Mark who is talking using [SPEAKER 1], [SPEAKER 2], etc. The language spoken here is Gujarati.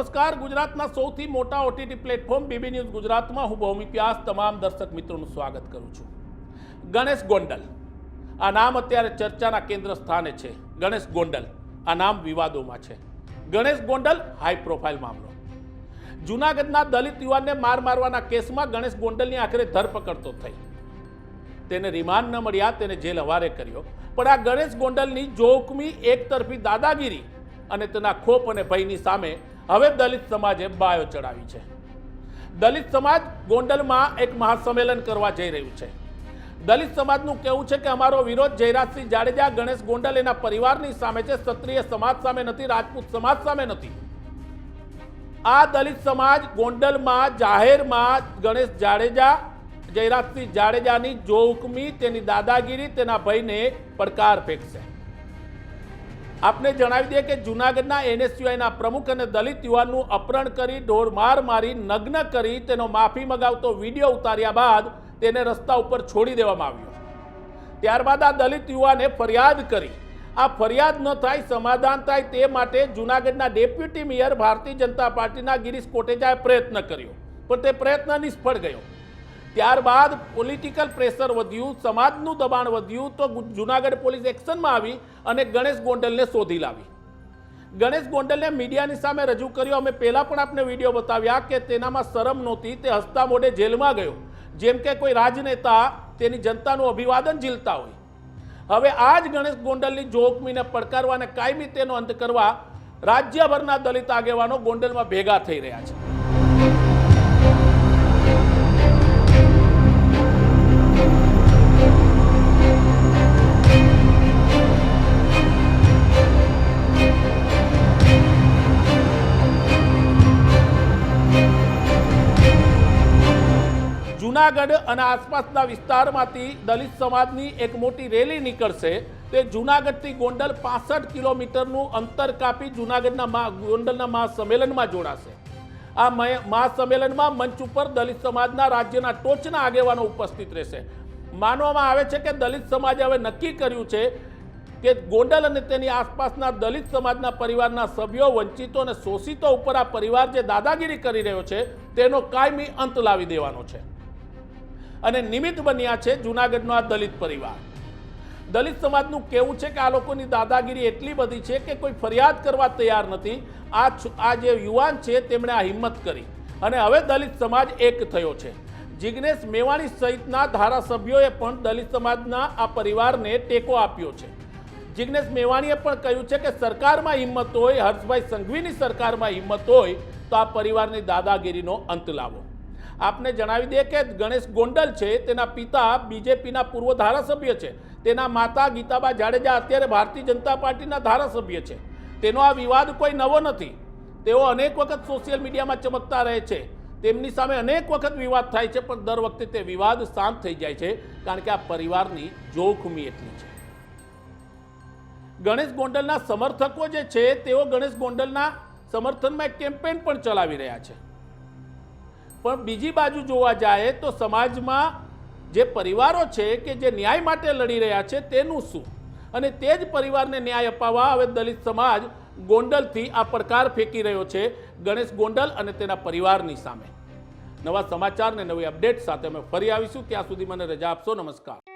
[SPEAKER 1] નમસ્કાર. ગુજરાતના સૌથી મોટા ઓટીટી પ્લેટફોર્મ બીબી ન્યૂઝ ગુજરાતમાં હું ભૌમિક વ્યાસ તમામ દર્શક મિત્રોનું સ્વાગત કરું છું. ગણેશ ગોંડલ. આ નામ અત્યારે ચર્ચાના કેન્દ્ર સ્થાને છે. ગણેશ ગોંડલ. આ નામ વિવાદોમાં છે. ગણેશ ગોંડલ હાઈ પ્રોફાઇલ મામલો. જૂનાગઢના દલિત યુવાનને માર મારવાના કેસમાં ગણેશ ગોંડલની આખરે ધરપકડ તો થઈ. તેને રિમાન્ડ ન મળ્યા, તેને જેલ હવારે કર્યો. પણ આ ગણેશ ગોંડલની જોખમી, એકતરફી દાદાગીરી અને તેના ખોપ અને ભયની સામે હવે દલિત સમાજે બાયો ચડાવી છે. દલિત સમાજ ગોંડલમાં એક મહાસંમેલન કરવા જઈ રહ્યું છે. દલિત સમાજનું કહેવું છે કે અમારો વિરોધ જયરાજસિંહ જાડેજા, ગણેશ ગોંડલ એના પરિવારની સામે છે. ક્ષત્રિય સમાજ સામે નથી, રાજપૂત સમાજ સામે નથી. આ દલિત સમાજ ગોંડલમાં, જાહેરમાં ગણેશ જાડેજા, જયરાજસિંહ જાડેજાની જોખમી, તેની દાદાગીરી, તેના ભયને પડકાર ફેંકશે. આપને જણાવી દઈએ કે જૂનાગઢના એનએસયુઆઈના પ્રમુખ અને દલિત યુવાનનું અપહરણ કરી ઢોરમાર મારી નગ્ન કરી તેનો માફી મગાવતો વીડિયો ઉતાર્યા બાદ તેને રસ્તા ઉપર છોડી દેવામાં આવ્યો. ત્યારબાદ આ દલિત યુવાને ફરિયાદ કરી. આ ફરિયાદ ન થાય, સમાધાન થાય તે માટે જૂનાગઢના ડેપ્યુટી મેયર ભારતીય જનતા પાર્ટીના ગિરીશ કોટેચાએ પ્રયત્ન કર્યો, પણ તે પ્રયત્ન નિષ્ફળ ગયો. ત્યારબાદ પોલિટિકલ પ્રેશર વધ્યું, સમાજનું દબાણ વધ્યું, તો જૂનાગઢ પોલીસ એક્શનમાં આવી અને ગણેશ ગોંડલને શોધી લાવી. ગણેશ ગોંડલને મીડિયાની સામે રજૂ કર્યો. અમે પહેલાં પણ આપને વીડિયો બતાવ્યા કે તેનામાં શરમ નહોતી. તે હસતા મોઢે જેલમાં ગયો. જેમ કે કોઈ રાજનેતા તેની જનતાનું અભિવાદન ઝીલતા હોય. હવે આ જ ગણેશ ગોંડલની જોખમીને પડકારવા અને કાયમી તેનો અંત કરવા રાજ્યભરના દલિત આગેવાનો ગોંડલમાં ભેગા થઈ રહ્યા છે. જૂનાગઢ અને આસપાસના વિસ્તારમાંથી દલિત સમાજની એક મોટી રેલી નીકળશે. તે જૂનાગઢથી ગોંડલ પાસઠ કિલોમીટરનું અંતર કાપી જૂનાગઢના ગોંડલના મહાસંમેલનમાં જોડાશે. આ મહાસંમેલનમાં મંચ ઉપર દલિત સમાજના રાજ્યના ટોચના આગેવાનો ઉપસ્થિત રહેશે. માનવામાં આવે છે કે દલિત સમાજે હવે નક્કી કર્યું છે કે ગોંડલ અને તેની આસપાસના દલિત સમાજના પરિવારના સભ્યો, વંચિતો અને શોષિતો ઉપર આ પરિવાર જે દાદાગીરી કરી રહ્યો છે, તેનો કાયમી અંત લાવી દેવાનો છે. અને નિમિત્ત બન્યા છે જૂનાગઢનો આ દલિત પરિવાર. દલિત સમાજનું કહેવું છે કે આ લોકોની દાદાગીરી એટલી બધી છે કે કોઈ ફરિયાદ કરવા તૈયાર નથી. આ આ જે યુવાન છે તેમણે આ હિંમત કરી. અને હવે દલિત સમાજ એક થયો છે. જિગ્નેશ મેવાણી સહિતના ધારાસભ્યોએ પણ દલિત સમાજના આ પરિવારને ટેકો આપ્યો છે. જિગ્નેશ મેવાણીએ પણ કહ્યું છે કે સરકારમાં હિંમત હોય, હર્ષભાઈ સંઘવીની સરકારમાં હિંમત હોય, તો આ પરિવારની દાદાગીરીનો અંત લાવો. આપને જણાવી દે કે ગણેશ ગોંડલ છે, તેના પિતા બીજેપીના પૂર્વ ધારાસભ્ય છે. તેના માતા ગીતાબા જાડેજા અત્યારે ભારતીય જનતા પાર્ટીના ધારાસભ્ય છે. તેનો આ વિવાદ કોઈ નવો નથી. તેઓ અનેક વખત સોશિયલ મીડિયામાં ચમકતા રહે છે. તેમની સામે અનેક વખત વિવાદ થાય છે, પણ દર વખતે તે વિવાદ શાંત થઈ જાય છે, કારણ કે આ પરિવારની જોખમી એટલી છે. ગણેશ ગોંડલના સમર્થકો જે છે, તેઓ ગણેશ ગોંડલના સમર્થનમાં એક કેમ્પેન પણ ચલાવી રહ્યા છે. પણ બીજી બાજુ જોવા જાય તો સમાજમાં જે પરિવારો છે કે જે ન્યાય માટે લડી રહ્યા છે તેનું શું? અને તે જ પરિવારને ન્યાય અપાવવા હવે દલિત સમાજ ગોંડલથી આ પડકાર ફેંકી રહ્યો છે ગણેશ ગોંડલ અને તેના પરિવારની સામે. નવા સમાચાર ને નવી અપડેટ સાથે અમે ફરી આવીશું. ત્યાં સુધી મને રજા આપશો. નમસ્કાર.